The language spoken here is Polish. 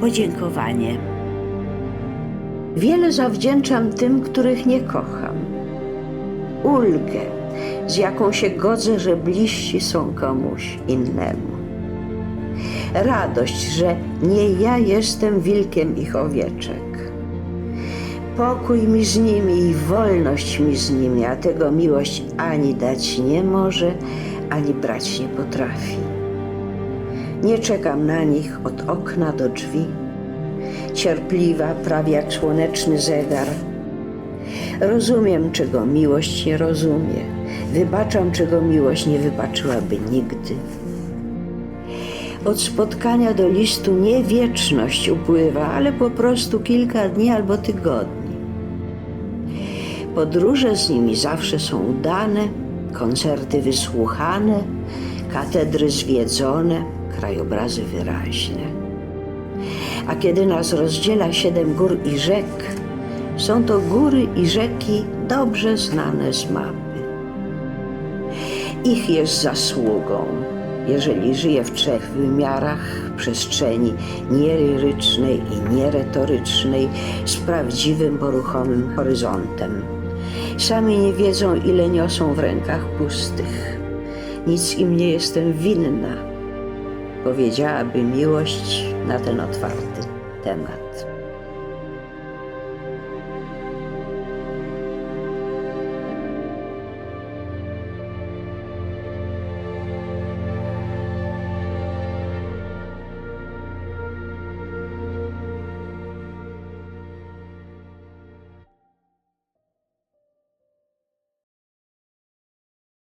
podziękowanie. Wiele zawdzięczam tym, których nie kocham. Ulgę, z jaką się godzę, że bliżsi są komuś innemu. Radość, że nie ja jestem wilkiem ich owieczek. Pokój mi z nimi i wolność mi z nimi, a tego miłość ani dać nie może, ani brać nie potrafi. Nie czekam na nich od okna do drzwi cierpliwa, prawie jak słoneczny zegar. Rozumiem, czego miłość nie rozumie. Wybaczam, czego miłość nie wybaczyłaby nigdy. Od spotkania do listu nie wieczność upływa, ale po prostu kilka dni albo tygodni. Podróże z nimi zawsze są udane, koncerty wysłuchane, katedry zwiedzone, krajobrazy wyraźne. A kiedy nas rozdziela siedem gór i rzek, są to góry i rzeki dobrze znane z mapy. Ich jest zasługą, jeżeli żyje w trzech wymiarach przestrzeni nieryrycznej i nieretorycznej z prawdziwym, poruchomym horyzontem. Sami nie wiedzą, ile niosą w rękach pustych. Nic im nie jestem winna, powiedziałaby miłość na ten otwarty temat.